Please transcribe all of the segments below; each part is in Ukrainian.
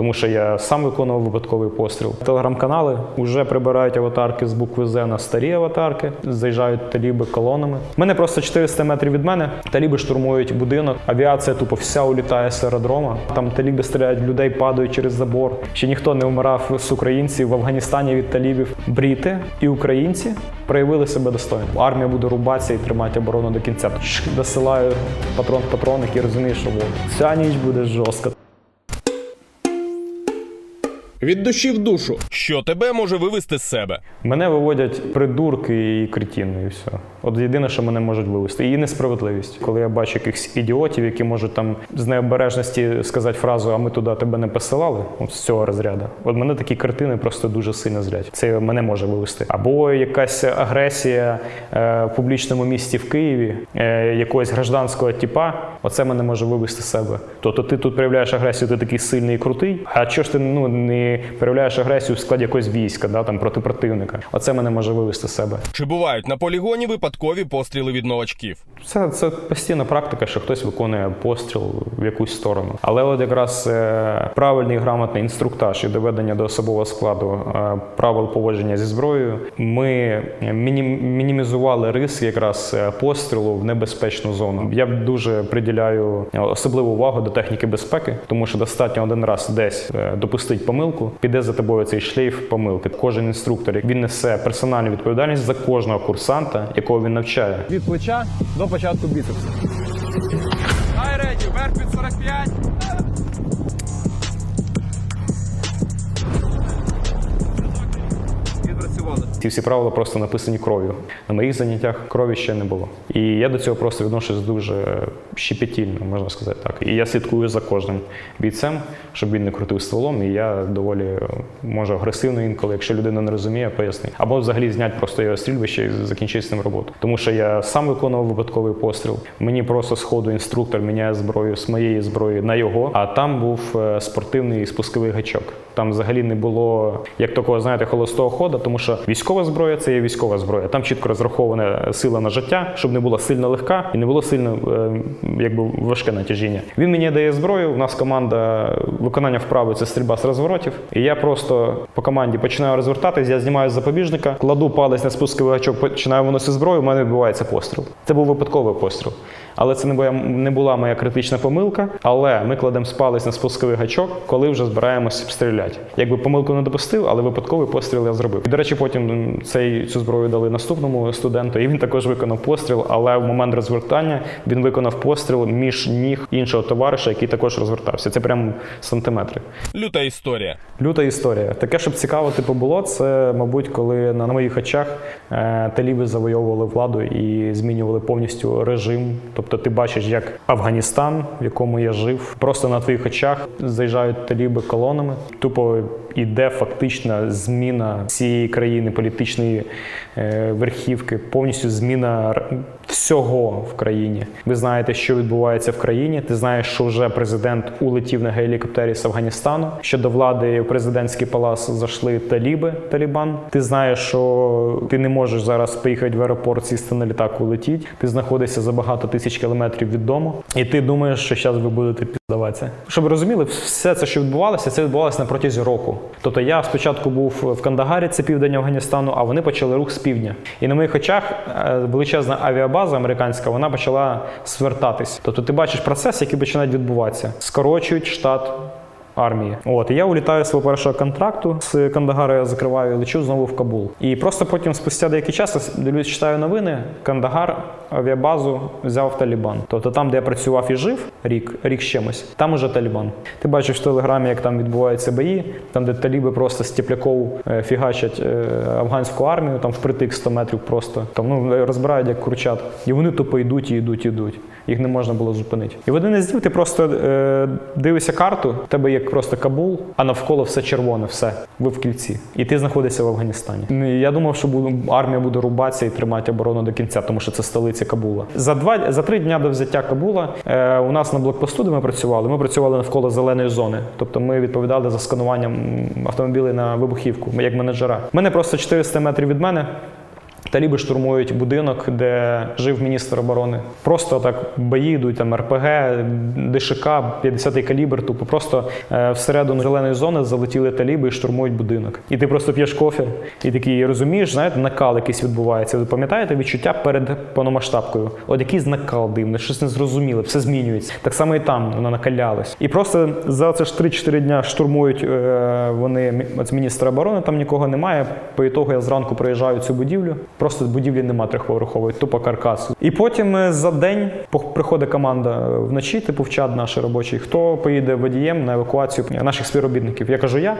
тому що я сам виконував випадковий постріл. Телеграм-канали вже прибирають аватарки з букви З на старі аватарки, заїжджають таліби колонами. Мене просто 400 метрів від мене. Таліби штурмують будинок. Авіація тупо вся улітає з аеродрома. Там таліби стріляють людей, падають через забор. Ще ніхто не вмирав з українців в Афганістані від талібів. Бріти і українці проявили себе достойно. Армія буде рубатися і тримати оборону до кінця. Досилаю патрон в патрон, який розуміє, що ця ніч буде жорстка. Від душі в душу. Що тебе може вивести з себе? Мене виводять придурки і кретіни, і все. От єдине, що мене можуть вивести, і несправедливість. Коли я бачу якихось ідіотів, які можуть там з необережності сказати фразу, а ми туди тебе не посилали, от з цього розряду. От мене такі картини просто дуже сильно зрять. Це мене може вивести. Або якась агресія е, в публічному місті в Києві, е, якогось гражданського типа, оце мене може вивести з себе. Тобто ти тут проявляєш агресію, ти такий сильний і крутий. А чого ж ти ну не проявляєш агресію в складі якогось війська, да там проти противника? Оце мене може вивести з себе. Чи бувають на полігоні випадкові постріли від новачків? Це, це постійна практика, що хтось виконує постріл в якусь сторону. Але от якраз е, правильний грамотний інструктаж і доведення до особового складу е, правил поводження зі зброєю. Ми міні- мінімізували ризик якраз е, пострілу в небезпечну зону. Я дуже приділяю особливу увагу до техніки безпеки, тому що достатньо один раз десь допустити помилку, піде за тобою цей шлейф помилки. Кожен інструктор він несе персональну відповідальність за кожного курсанта, якого він навчає. Від плеча до початку біцепса. Ай, реді, вверх під 45. Ці всі правила просто написані кров'ю. На моїх заняттях крові ще не було. І я до цього просто відношусь дуже щепетільно, можна сказати так. І я слідкую за кожним бійцем, щоб він не крутив стволом. І я доволі може агресивно інколи, якщо людина не розуміє, пояснити. Або взагалі зняти просто його стрільбище і закінчити з ним роботу. Тому що я сам виконував випадковий постріл. Мені просто з ходу інструктор міняє зброю з моєї зброї на його. А там був е, спортивний спусковий гачок. Там взагалі не було як такого, знаєте, холостого ходу, тому що військова зброя це є військова зброя. Там чітко розрахована сила на життя, щоб не була сильно легка і не було сильно е, якби важке натяжіння. Він мені дає зброю. У нас команда виконання вправи це стрільба з розворотів. І я просто по команді починаю розвертатись, я знімаю запобіжника, кладу палець на спусковий гачок, починаю виносити зброю. У мене відбувається постріл. Це був випадковий постріл. Але це не була, не була моя критична помилка. Але ми кладемо палець на спусковий гачок, коли вже збираємось стріляти. Якби помилку не допустив, але випадковий постріл я зробив. І, до речі, потім цей, цю зброю дали наступному студенту, і він також виконав постріл. Але в момент розвертання він виконав постріл між ніг іншого товариша, який також розвертався. Це прям сантиметри. Люта історія. Люта історія. Таке, щоб цікаво типу було, це, мабуть, коли на, на моїх очах е, таліби завойовували владу і змінювали повністю режим. Тобто ти бачиш, як Афганістан, в якому я жив, просто на твоїх очах заїжджають таліби колонами. Тупо іде фактична зміна цієї країни, політичної е, верхівки, повністю зміна всього в країні. Ви знаєте, що відбувається в країні. Ти знаєш, що вже президент улетів на гелікоптері з Афганістану. Що до влади в президентський палац зайшли таліби, Талібан. Ти знаєш, що ти не можеш зараз поїхати в аеропорт, сісти на літак, улетіти. Ти знаходишся за багато тисяч кілометрів від дому, і ти думаєш, що зараз ви будете піздаватися. Щоб розуміли, все це, що відбувалося, це відбувалося на протязі року. Тобто я спочатку був в Кандагарі, це південь Афганістану, а вони почали рух з півдня. І на моїх очах е, величезна авіабаза американська вона почала свертатись. Тобто ти бачиш процес, який починає відбуватися. Скорочують штат. Армії, от і я улітаю з свого першого контракту з Кандагара. Я закриваю лечу знову в Кабул. І просто потім, спустя деякий час, дивлюсь, читаю новини. Кандагар авіабазу взяв Талібан. Тобто там, де я працював і жив рік, рік чимось, там уже Талібан. Ти бачиш в телеграмі, як там відбуваються бої, там, де таліби просто з тепляков е, фігачать е, афганську армію, там впритик 100 метрів просто там ну розбирають як курчат. І вони тупо йдуть і йдуть, і йдуть. Їх не можна було зупинити. І в один із днів ти просто е, дивишся карту, в тебе є просто Кабул, а навколо все червоне, все. Ви в кільці. І ти знаходишся в Афганістані. Я думав, що армія буде рубатися і тримати оборону до кінця, тому що це столиця Кабула. За два за три дня до взяття Кабула е, у нас на блокпосту, де ми працювали, ми працювали навколо зеленої зони. Тобто ми відповідали за скануванням автомобілів на вибухівку, як менеджера. Мене просто 400 метрів від мене. Таліби штурмують будинок, де жив міністр оборони. Просто так бої йдуть, там РПГ, ДШК, 50-й калібр. Тупо просто е, всередину зеленої зони залетіли таліби і штурмують будинок. І ти просто п'єш кофе, і такий розумієш, знаєте, накал якийсь відбувається. Ви пам'ятаєте відчуття перед повномасштабкою? От якийсь накал дивний, щось незрозуміле, все змінюється. Так само і там воно накалялось. І просто за це ж 3-4 дня штурмують е, вони мі- міністра оборони, там нікого немає. По ітогу я зранку приїжджаю цю будівлю. Просто будівлі нема трьохповерхової, тупо каркас. І потім е, за день приходить команда е, вночі, типу в чат наш робочий, хто поїде водієм на евакуацію наших співробітників. Я кажу, я.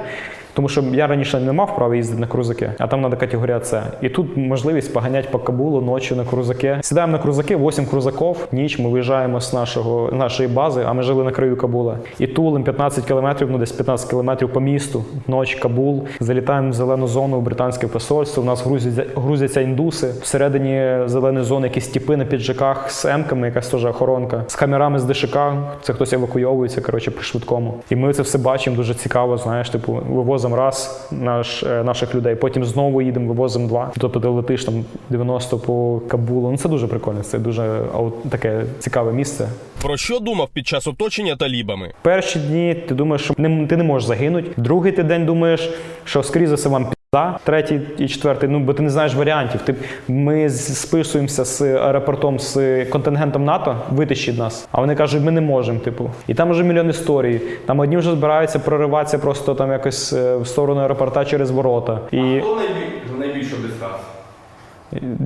Тому що я раніше не мав права їздити на крузаки, а там треба категорія С. І тут можливість поганяти по Кабулу ночі на крузаки. Сідаємо на крузаки, 8 крузаків. Ніч ми виїжджаємо з нашого нашої бази, а ми жили на краю Кабула. І тулим 15 кілометрів, ну десь 15 кілометрів по місту. Ніч Кабул. Залітаємо в зелену зону в британське посольство. У нас грузяться, грузяться індуси. Всередині зеленої зони якісь тіпи на піджаках з емками, якась теж охоронка, з камерами з ДШК. Це хтось евакуйовується, коротше, при швидкому. І ми це все бачимо дуже цікаво. Знаєш, типу, вивозимо раз наш, е, наших людей, потім знову їдемо, вивозимо два. Тобто ти летиш там 90 по Кабулу. Ну це дуже прикольно. Це дуже таке цікаве місце. Про що думав під час оточення талібами? Перші дні ти думаєш, що не, ти не можеш загинути. Другий ти день думаєш, що скоріше за все вам пізда. Третій і четвертий, ну бо ти не знаєш варіантів. Ти, ми списуємося з аеропортом з контингентом НАТО, витащить нас. А вони кажуть, ми не можемо. Типу, і там вже мільйон історій. Там одні вже збираються прориватися просто там якось е, в сторону аеропорта через ворота. І найбільшу дистанцію?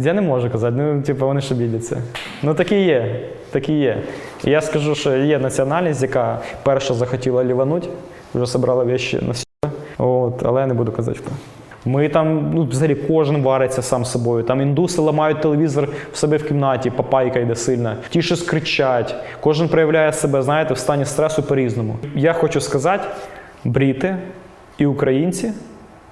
я не можу казати, ну типу вони ще біляться. Ну такі є, такі є. І я скажу, що є національність, яка перша захотіла лівануть, вже зібрала вещі на себе. От, але я не буду казати хто. Ми там, ну, взагалі кожен вариться сам собою. Там індуси ламають телевізор в себе в кімнаті, папайка йде сильна. Ті що скричать, Кожен проявляє себе, знаєте, в стані стресу по-різному. Я хочу сказати, бріти і українці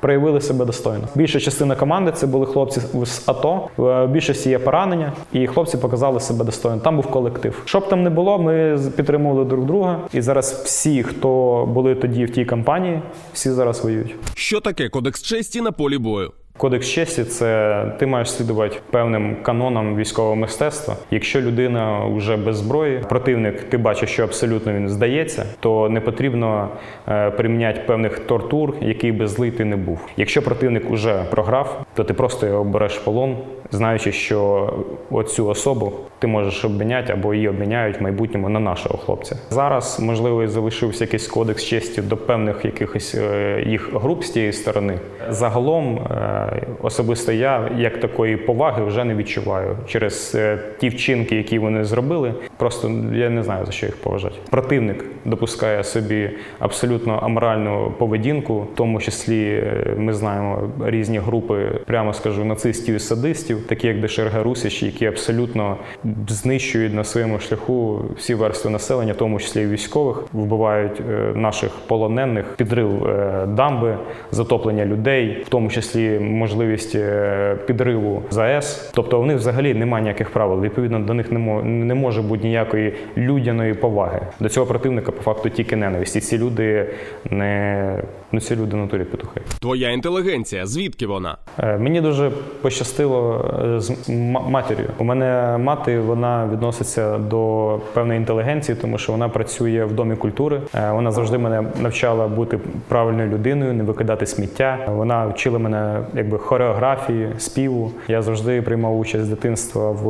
проявили себе достойно. Більша частина команди це були хлопці з АТО. В більшості є поранення, і хлопці показали себе достойно. Там був колектив. Щоб там не було, ми підтримували друг друга. І зараз всі, хто були тоді в тій кампанії, всі зараз воюють. Що таке кодекс честі на полі бою? Кодекс честі це ти маєш слідувати певним канонам військового мистецтва. Якщо людина вже без зброї, противник, ти бачиш, що абсолютно він здається, то не потрібно е, приміняти певних тортур, який би злий ти не був. Якщо противник уже програв, то ти просто його береш в полон, знаючи, що оцю особу ти можеш обміняти або її обміняють в майбутньому на нашого хлопця. Зараз можливо залишився якийсь кодекс честі до певних якихось е, їх груп з тієї сторони. Загалом е, особисто я як такої поваги вже не відчуваю через е, ті вчинки, які вони зробили. Просто я не знаю за що їх поважати. Противник допускає собі абсолютно аморальну поведінку, в тому числі е, ми знаємо різні групи, прямо скажу, нацистів і садистів, такі як ДШРГ Русич, які абсолютно знищують на своєму шляху всі верстви населення, в тому числі і військових, вбивають е, наших полонених, підрив дамби, затоплення людей, в тому числі можливість е, підриву ЗАЕС. Тобто у них взагалі немає ніяких правил. Відповідно, до них не мо- не може бути ніякої людяної поваги. До цього противника по факту тільки ненависть. І ці люди не ну ці люди натурі петухи. Твоя інтелігенція, звідки вона? Е, Мені дуже пощастило е, з матір'ю. У мене мати вона відноситься до певної інтелігенції, тому що вона працює в домі культури. Вона завжди мене навчала бути правильною людиною, не викидати сміття. Вона вчила мене якби хореографії, співу. Я завжди приймав участь з дитинства в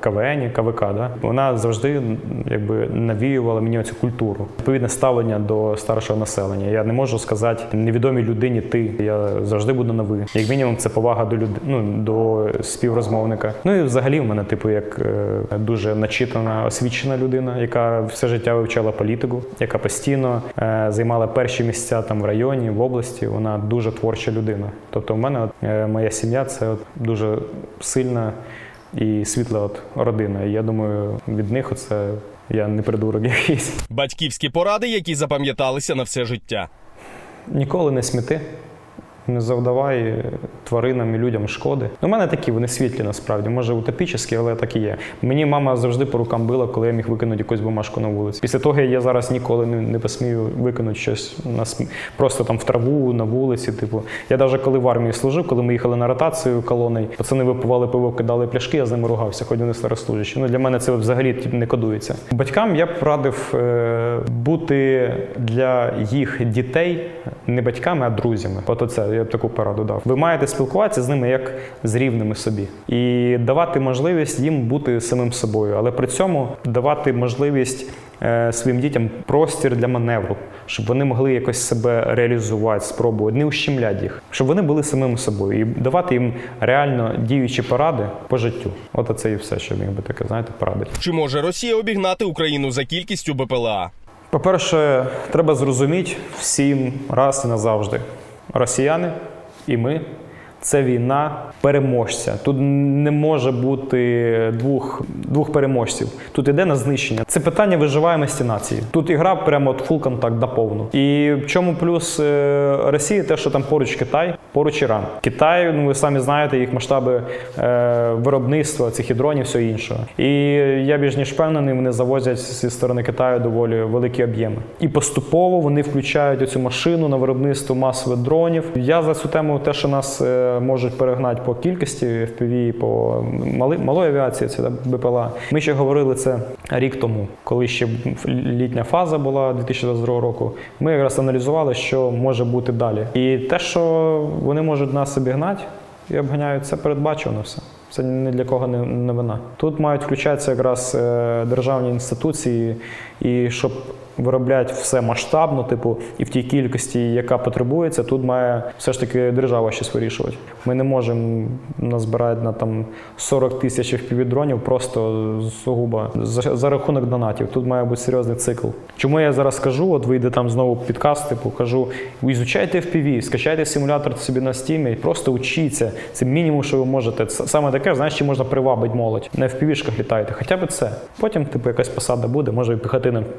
КВН, КВК. Да? Вона завжди якби навіювала мені цю культуру. Відповідне ставлення до старшого населення. Я не можу сказати невідомій людині ти. Я завжди буду на ви. Як мінімум, це повага до люд... ну, до співрозмовника. Ну і взагалі в мене, типу, як е, дуже начитана, освічена людина, яка все життя вивчала політику, яка постійно е, займала перші місця там в районі, в області. Вона дуже творча людина. Тобто, в мене от, е, моя сім'я це от дуже сильна і світла от родина. І я думаю, від них це я не придурок якийсь. Батьківські поради, які запам'яталися на все життя. Ніколи не сміти. Не завдавай тваринам і людям шкоди. У мене такі, вони світлі насправді, може утопічні, але так і є. Мені мама завжди по рукам била, коли я міг викинути якусь бумажку на вулиці. Після того я зараз ніколи не, не посмію викинути щось на см- просто там в траву, на вулиці. Типу, я навіть коли в армії служив, коли ми їхали на ротацію колоною, пацани випивали пиво, кидали пляшки, я з ними ругався, хоч вони старослужащі. Ну для мене це взагалі типу, не кодується. Батькам я б радив е, бути для їх дітей не батьками, а друзями. От оце я б таку пораду дав. Ви маєте спілкуватися з ними як з рівними собі і давати можливість їм бути самим собою, але при цьому давати можливість е, своїм дітям простір для маневру, щоб вони могли якось себе реалізувати, спробувати, не ущемляти їх, щоб вони були самими собою і давати їм реально діючі поради по життю. От це і все, що міг би таке, знаєте, порадити. Чи може Росія обігнати Україну за кількістю БПЛА? По-перше, треба зрозуміти всім раз і назавжди. Росіяни і ми це війна переможця. Тут не може бути двох, двох переможців. Тут іде на знищення. Це питання виживаємості нації. Тут ігра прямо от фул контакт на повну. І в чому плюс е, Росії, те, що там поруч Китай, поруч Іран. Китай, ну ви самі знаєте, їх масштаби е, виробництва цих дронів, все іншого. І я більш ніж впевнений, вони завозять зі сторони Китаю доволі великі об'єми. І поступово вони включають цю машину на виробництво масових дронів. Я за цю тему, те, що нас е, можуть перегнати по кількості FPV, по мали, малої авіації, це БПЛА. Ми ще говорили це рік тому, коли ще літня фаза була 2022 року. Ми якраз аналізували, що може бути далі. І те, що вони можуть нас обігнати і обганяють, це передбачено все. Це ні для кого не новина. Тут мають включатися якраз е, державні інституції, і щоб виробляти все масштабно, типу, і в тій кількості, яка потребується, тут має все ж таки держава щось вирішувати. Ми не можемо назбирати на там 40 тисяч FPV-дронів просто сугубо за, за рахунок донатів. Тут має бути серйозний цикл. Чому я зараз кажу? От вийде там знову підкаст, типу кажу: ізучайте FPV, скачайте симулятор собі на стімі, і просто учіться. Це мінімум, що ви можете. Це саме таке, знаєш, чи можна привабити молодь. На FPV-шках літайте, хоча б це. Потім, типу, якась посада буде, може і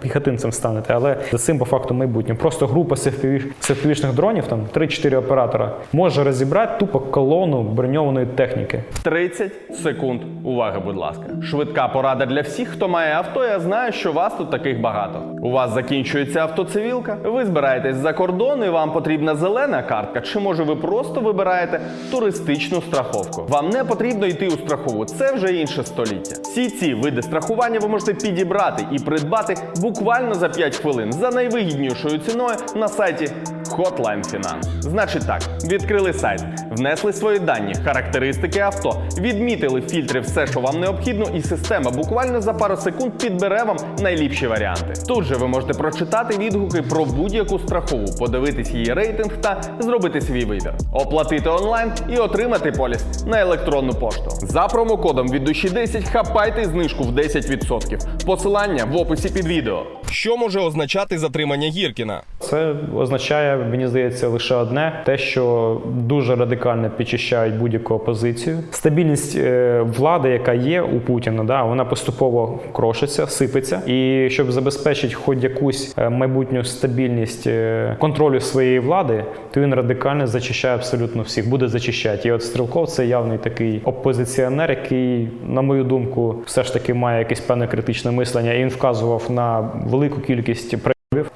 піхотинцем станете, але за цим по факту майбутнє. Просто група FPV-шних дронів, там 3-4 оператора, може розібрати тупо колону броньованої техніки. 30 секунд. Уваги, будь ласка. Швидка порада для всіх, хто має авто. Я знаю, що вас тут таких багато. У вас закінчується автоцивілка. Ви збираєтесь за кордон і вам потрібна зелена картка. Чи може ви просто вибираєте туристичну страховку? Вам не потрібно йти у страхову. Це вже інше століття. Всі ці види страхування ви можете підібрати і придбати буквально за 5 хвилин за найвигіднішою ціною на сайті Hotline Finance. Значить так, відкрили сайт, внесли свої дані, характеристики авто, відмітили фільтри все, що вам необхідно, і система буквально за пару секунд підбере вам найліпші варіанти. Тут же ви можете прочитати відгуки про будь-яку страхову, подивитись її рейтинг та зробити свій вибір, оплатити онлайн і отримати поліс на електронну пошту. За промокодом від душі 10 хапайте знижку в 10%. Посилання в описі під відео. Що може означати затримання Гіркіна? Це означає, мені здається, лише одне: те, що дуже радикально підчищають будь-яку опозицію. Стабільність е, влади, яка є у Путіна, да, вона поступово крошиться, сипеться. І щоб забезпечити хоч якусь е, майбутню стабільність е, контролю своєї влади, то він радикально зачищає абсолютно всіх, буде зачищати. І от Стрілков це явний такий опозиціонер, який, на мою думку, все ж таки має якесь певне критичне мислення. І він вказував на велику кількість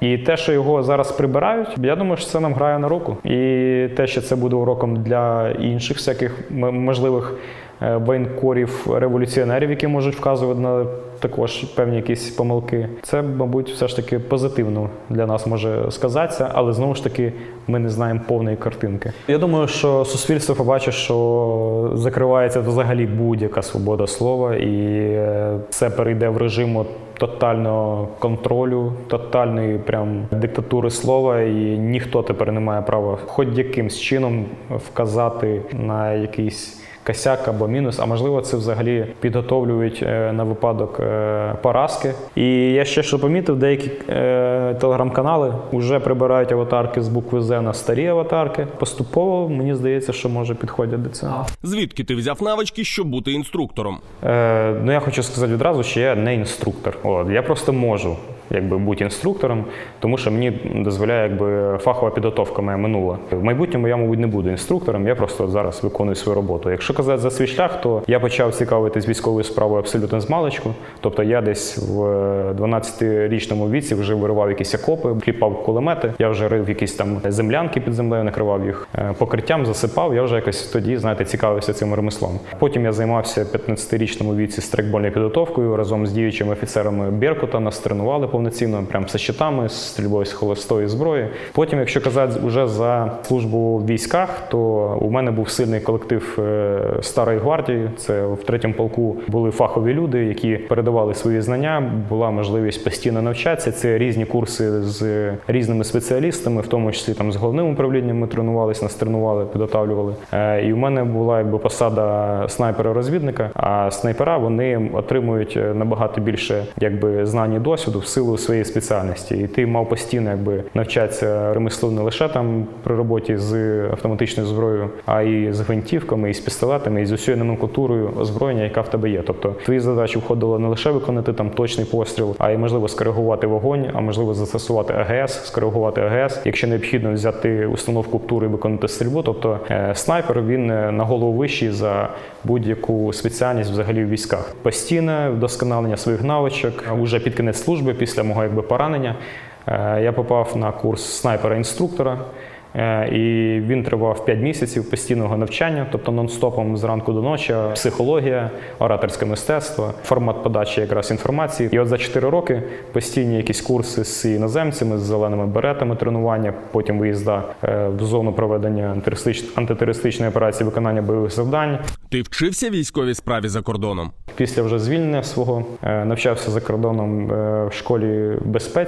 і те, що його зараз прибирають, я думаю, що це нам грає на руку. І те, що це буде уроком для інших всяких можливих воєнкорів, революціонерів, які можуть вказувати на також певні якісь помилки. Це, мабуть, все ж таки позитивно для нас може сказатися, але знову ж таки ми не знаємо повної картинки. Я думаю, що суспільство побачить, що закривається взагалі будь-яка свобода слова, і е, все перейде в режим тотального контролю, тотальної прям диктатури слова, і ніхто тепер не має права хоч якимсь чином вказати на якийсь. Косяк або мінус, а можливо, це взагалі підготовлюють е, на випадок е, поразки. І я ще що помітив, деякі е, телеграм-канали вже прибирають аватарки з букви З на старі аватарки. Поступово мені здається, що може підходять до цього. Звідки ти взяв навички, щоб бути інструктором? Е, ну я хочу сказати відразу, що я не інструктор. От, я просто можу. Якби бути інструктором, тому що мені дозволяє якби фахова підготовка моя минула. В майбутньому я, мабуть, не буду інструктором. Я просто зараз виконую свою роботу. Якщо казати за свій шлях, то я почав цікавитись військовою справою абсолютно з маличку. Тобто я десь в 12-річному віці вже виривав якісь окопи, кліпав кулемети. Я вже рив якісь там землянки під землею, накривав їх Е, покриттям, засипав. Я вже якось тоді, знаєте, цікавився цим ремеслом. Потім я займався в 15-річному віці стрейкбольною підготовкою разом з діючими офіцерами Беркута. Нас тренували повноцінно, прям з щитами, з стрільбою з холостої зброї. Потім, якщо казати вже за службу в військах, то у мене був сильний колектив е, старої гвардії. Це в третьому полку були фахові люди, які передавали свої знання. Була можливість постійно навчатися. Це різні курси з різними спеціалістами, в тому числі там з головним управлінням ми тренувалися, нас тренували, підготавлювали. Е, І у мене була якби посада снайпера-розвідника. А снайпера вони отримують е, набагато більше якби знань і досвіду в силу своєї спеціальності. І ти мав постійно якби навчатися ремеслу не лише там при роботі з автоматичною зброєю, а і з гвинтівками, і з пістолетами, і з усією номенклатурою озброєння, яка в тебе є. Тобто твої задачі входило не лише виконати там точний постріл, а й можливо скоригувати вогонь, а можливо застосувати АГС, скоригувати АГС, якщо необхідно взяти установку ПТУР і виконати стрільбу. Тобто е, снайпер він е, на голову вищий за будь-яку спеціальність взагалі в військах. Постійне вдосконалення своїх навичок уже під кінець служби, після мого якби поранення. е, Я попав на курс снайпера-інструктора. Е, І він тривав 5 місяців постійного навчання, тобто нон-стопом зранку до ночі, психологія, ораторське мистецтво, формат подачі якраз інформації. І от за 4 роки постійні якісь курси з іноземцями, з зеленими беретами тренування, потім виїзда е, в зону проведення антитерористич- антитерористичної операції, виконання бойових завдань. Ти вчився військовій справі за кордоном? Після вже звільнення свого е, навчався за кордоном в школі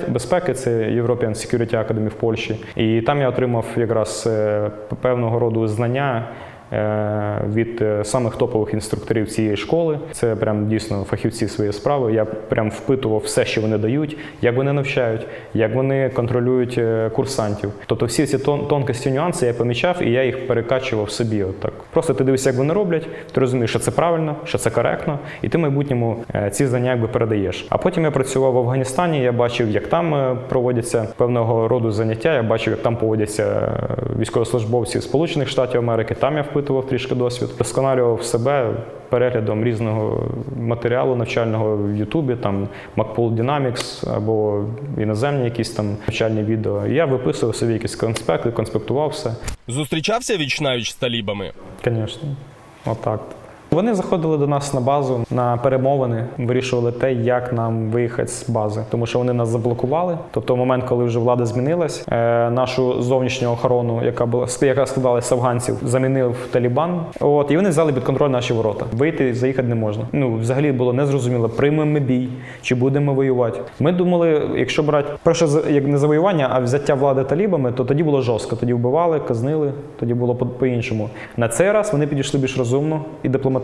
безпеки, це European Security Academy в Польщі. І там я отримав якраз е, певного роду знання. Е, Від е, самих топових інструкторів цієї школи це прям дійсно фахівці своєї справи. Я прям впитував все, що вони дають, як вони навчають, як вони контролюють е, курсантів. Тобто всі ці тон- тонкості, нюанси я помічав і я їх перекачував собі. Отак. Просто ти дивишся, як вони роблять, ти розумієш, що це правильно, що це коректно, і ти в майбутньому ці знання якби передаєш. А потім я працював в Афганістані, я бачив, як там проводяться певного роду заняття. Я бачив, як там поводяться військовослужбовці Сполучених Штатів Америки. Там я впитував трішки досвід, досконалював себе переглядом різного матеріалу навчального в Ютубі, там MacPool Dynamics або іноземні якісь там навчальні відео. І я виписував собі якісь конспекти, конспектував все. Зустрічався віч навіч з талібами? Звісно, отак. Вони заходили до нас на базу на перемовини, вирішували те, як нам виїхати з бази, тому що вони нас заблокували. Тобто, в момент, коли вже влада змінилась, е, нашу зовнішню охорону, яка була яка складалася з афганців, замінив Талібан. От і вони взяли під контроль наші ворота. Вийти заїхати не можна. Ну взагалі було незрозуміло, приймемо ми бій чи будемо воювати. Ми думали, якщо брати перше як не завоювання, а взяття влади талібами, то тоді було жорстко. Тоді вбивали, казнили, тоді було по-іншому. На цей раз вони підійшли більш розумно і дипломатично.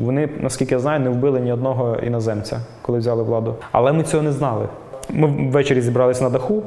Вони, наскільки я знаю, не вбили ні одного іноземця, коли взяли владу. Але ми цього не знали. Ми ввечері зібралися на даху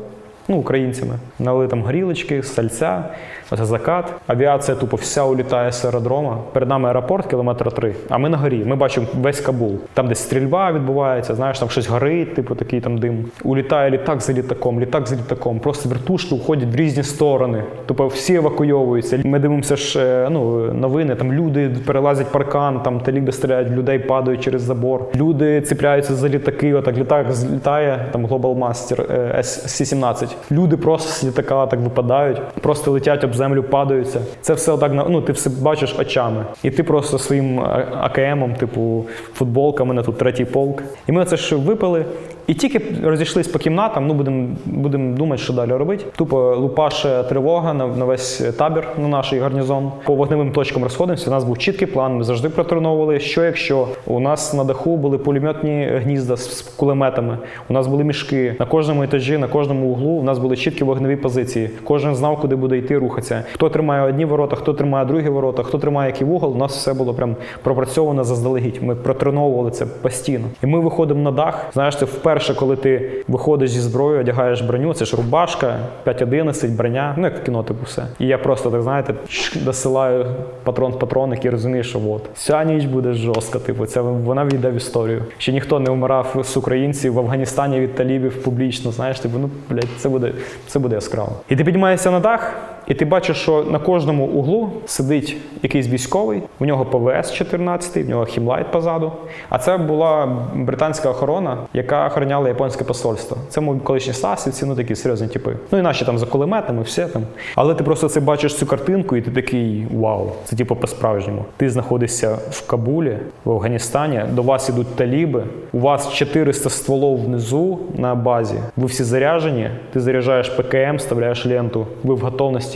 ну, українцями. Налили там горілочки, сальця, оце закат. Авіація тупо вся улітає з аеродрома. Перед нами аеропорт, кілометра три. А ми на горі. Ми бачимо весь Кабул. Там десь стрільба відбувається, знаєш, там щось горить, типу такий там дим. Улітає літак за літаком, літак за літаком. Просто вертушки уходять в різні сторони. Тупо всі евакуйовуються. Ми дивимося ж е, ну, новини. Там люди перелазять паркан, там таліби стріляють, людей падають через забор. Люди ціпляються за літаки. Отак літак злітає, там Global Master е, S-17 падають. Люди просто з літака так випадають, просто летять об землю, падаються. Це все так ну ти все бачиш очами. І ти просто своїм АКМом, типу футболками на тут третій полк. І ми це ще випили. І тільки розійшлись по кімнатам, ну будемо будем думати, що далі робити. Тупо лупаше тривога на, на весь табір, на наш гарнізон. По вогневим точкам розходимося. У нас був чіткий план. Ми завжди протреновували, що якщо у нас на даху були пулеметні гнізда з, з кулеметами, у нас були мішки на кожному етажі, на кожному углу. У нас були чіткі вогневі позиції. Кожен знав, куди буде йти, рухатися. Хто тримає одні ворота, хто тримає другі ворота, хто тримає який вугол. У нас все було прям пропрацьовано заздалегідь. Ми протреновували це постійно. І ми виходимо на дах. Знаєш, це вперше. По-перше, коли ти виходиш зі зброєю, одягаєш броню, це ж рубашка, 5.11, броня, ну як в кіно, типу все. І я просто так знаєте, досилаю патрон в патроник і розумію, що от ця ніч буде жорстка. Типу, це вона війде в історію. Ще ніхто не вмирав з українців в Афганістані від талібів публічно. Знаєш, типу, ну блядь, це буде це буде яскраво. І ти піднімаєшся на дах. І ти бачиш, що на кожному углу сидить якийсь військовий, у нього ПВС 14, в нього хімлайт позаду. А це була британська охорона, яка охороняла японське посольство. Це мов колишні сасівці, ну такі серйозні типи. Ну і наші там за кулеметами, все там. Але ти просто це бачиш цю картинку, і ти такий вау, це типу по-справжньому. Ти знаходишся в Кабулі, в Афганістані, до вас ідуть таліби, у вас 400 стволов внизу на базі. Ви всі заряжені, ти заряджаєш ПКМ, вставляєш ленту, ви в готовності.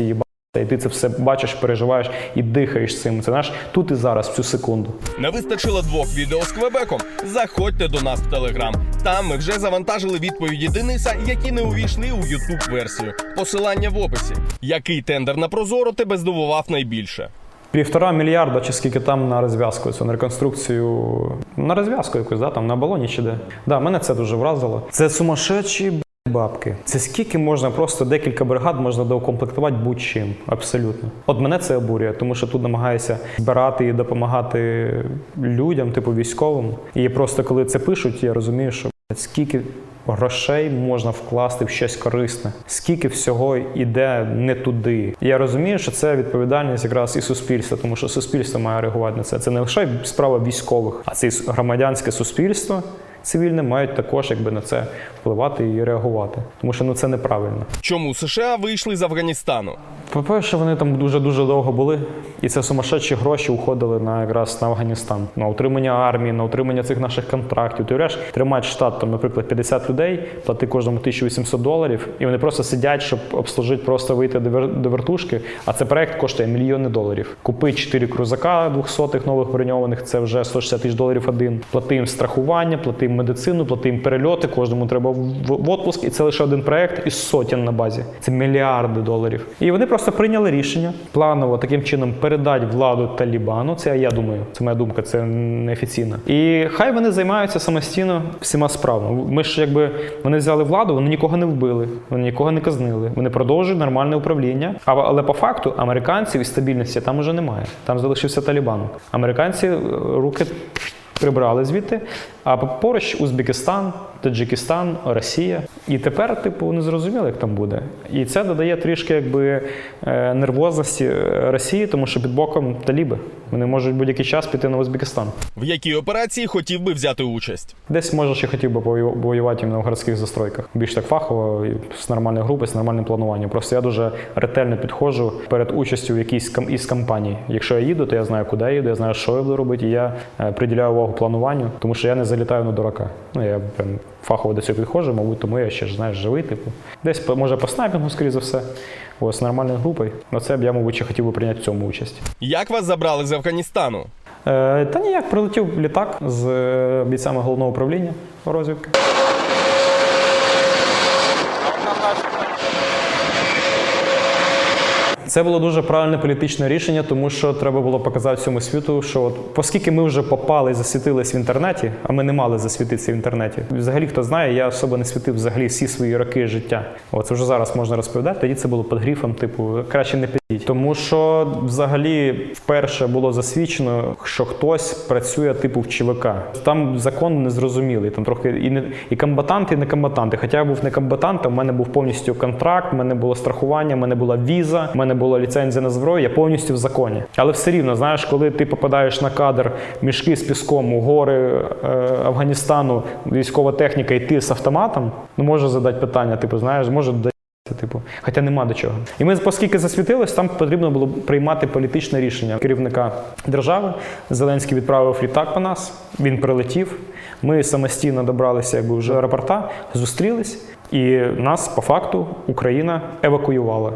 І ти це все бачиш, переживаєш і дихаєш цим. Це наш тут і зараз, в цю секунду. Не вистачило двох відео з Квебеком? Заходьте до нас в Телеграм. Там ми вже завантажили відповіді Дениса, які не увійшли у Ютуб версію. Посилання в описі. Який тендер на Прозоро тебе здивував найбільше? Півтора мільярда чи скільки там на розв'язку, це на реконструкцію, на розв'язку якусь, да, там на балоні чи де. Да, мене це дуже вразило. Це сумасшедші бабки. Це скільки можна просто декілька бригад можна доукомплектувати будь-чим. Абсолютно. От мене це обурює, тому що тут намагаюся збирати і допомагати людям, типу військовим. І просто коли це пишуть, я розумію, що скільки. Грошей можна вкласти в щось корисне, скільки всього йде не туди. Я розумію, що це відповідальність якраз і суспільства, тому що суспільство має реагувати на це. Це не лише справа військових, а це і громадянське суспільство цивільне мають також якби на це впливати і реагувати, тому що ну це неправильно. Чому США вийшли з Афганістану? По-перше, вони там дуже дуже довго були, і це сумасшедші гроші уходили на якраз на Афганістан, на утримання армії, на утримання цих наших контрактів. Ти уявляєш, тримають штат там, наприклад, 50 людей, плати кожному 1800 доларів, і вони просто сидять, щоб обслужити, просто вийти до, вер... до вертушки. А це проект коштує мільйони доларів. Купи 4 крузака 200-х нових броньованих, це вже 160 тисяч доларів один. Плати їм страхування, плати їм медицину, плати їм перельоти. Кожному треба в, отпуск, і це лише один проект із сотень на базі. Це мільярди доларів. І вони просто прийняли рішення планово таким чином передати владу Талібану. Це я думаю, це моя думка, це неофіційно. І хай вони займаються самостійно всіма справами. Ми ж якби вони взяли владу, вони нікого не вбили, вони нікого не казнили. Вони продовжують нормальне управління. Але по факту американців і стабільності там уже немає. Там залишився Талібан. Американці е, руки. Прибрали звідти, а поруч Узбекистан, Таджикистан, Росія. І тепер, типу, не зрозуміло, як там буде. І це додає трішки якби е, нервозності е, Росії, тому що під боком таліби. Вони можуть будь-який час піти на Узбекистан. В якій операції хотів би взяти участь? Десь може ще хотів би воювати в городських застройках. Більш так фахово, з нормальної групи, з нормальним плануванням. Просто я дуже ретельно підходжу перед участю в якійсь із кампаній. Якщо я їду, то я знаю, куди я їду, я знаю, що я буду робити, і я е, приділяю увагу плануванню, тому що я не залітаю на дурака. Ну я прям фахово до цього підходжу, мабуть, тому я ще ж знаєш живий, типу. Десь по- може по снайпінгу, скоріше за все. Ось нормальною групою. На це б я, мабуть, ще хотів би прийняти в цьому участь. Як вас забрали з Афганістану? Е, та ніяк прилетів літак з е, бійцями головного управління розвідки. Це було дуже правильне політичне рішення, тому що треба було показати всьому світу, що от, оскільки ми вже попали і засвітились в інтернеті, а ми не мали засвітитися в інтернеті. Взагалі, хто знає, я особо не світив взагалі всі свої роки життя. О, це вже зараз можна розповідати. Тоді це було під грифом, типу, краще не підіть. Тому що взагалі вперше було засвідчено, що хтось працює типу в ЧВК. Там закон незрозумілий. Там трохи і не і комбатанти, і не комбатанти. Хоча я був не комбатантом, у мене був повністю контракт, у мене було страхування, у мене була віза, у мене була ліцензія на зброю, я повністю в законі. Але все рівно, знаєш, коли ти попадаєш на кадр мішки з піском у гори е, Афганістану, військова техніка, і ти з автоматом, ну може задати питання, типу, знаєш, може це, типу, хоча нема до чого. І ми, оскільки засвітились, там потрібно було приймати політичне рішення керівника держави. Зеленський відправив літак по нас. Він прилетів. Ми самостійно добралися якби вже аеропорта, зустрілись, і нас по факту Україна евакуювала.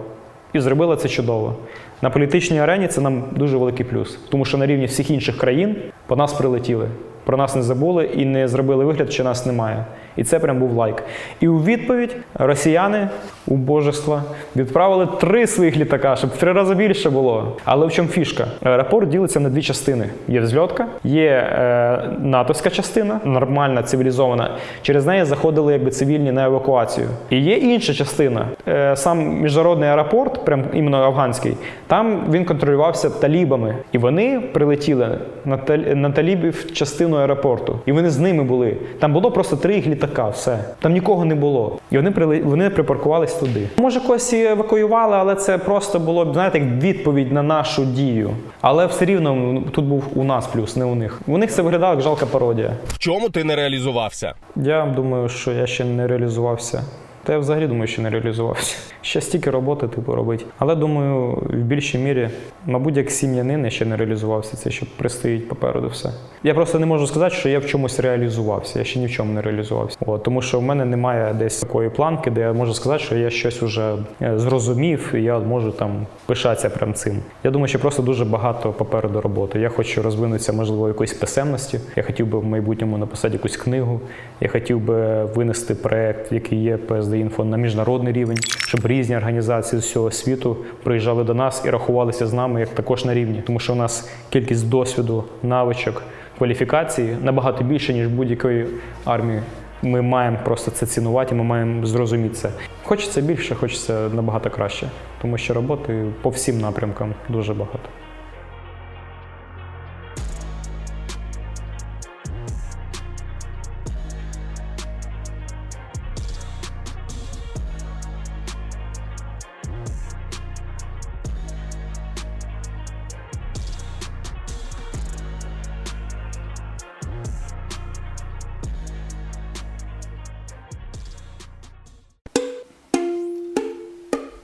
І зробила це чудово. На політичній арені це нам дуже великий плюс, тому що на рівні всіх інших країн по нас прилетіли. про нас не забули і не зробили вигляд, що нас немає. І це прям був лайк. І у відповідь росіяни убожества відправили три своїх літака, щоб в три рази більше було. Але в чому фішка? Аеропорт ділиться на дві частини: є взльотка, є е, натовська частина, нормальна, цивілізована. Через неї заходили якби цивільні на евакуацію. І є інша частина. Е, сам міжнародний аеропорт, прям іменно афганський, там він контролювався талібами. І вони прилетіли на, тал- на талібів частину аеропорту. І вони з ними були. Там було просто три їх літака, все. Там нікого не було. І вони прили... вони припаркувались туди. Може, когось і евакуювали, але це просто було б, знаєте, як відповідь на нашу дію. Але все рівно ну, тут був у нас плюс, не у них. У них це виглядало як жалка пародія. В чому ти не реалізувався? Я думаю, що я ще не реалізувався. Та я взагалі думаю, що не реалізувався. Ще стільки роботи, типу, робити. Але думаю, в більшій мірі, мабуть, як сім'янин я ще не реалізувався. Це ще пристоїть попереду все. Я просто не можу сказати, що я в чомусь реалізувався. Я ще ні в чому не реалізувався. От, тому що в мене немає десь такої планки, де я можу сказати, що я щось уже е, зрозумів, і я можу там пишатися прям цим. Я думаю, що просто дуже багато попереду роботи. Я хочу розвинутися, можливо, якоюсь писемності. Я хотів би в майбутньому написати якусь книгу. Я хотів би винести проект, який є PSD Info, на міжнародний рівень, щоб різні організації з всього світу приїжджали до нас і рахувалися з нами як також на рівні, тому що у нас кількість досвіду, навичок, кваліфікації набагато більше, ніж будь-якої армії. Ми маємо просто це цінувати, ми маємо зрозуміти це. Хочеться більше, хочеться набагато краще, тому що роботи по всім напрямкам дуже багато.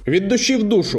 Від душі в душу.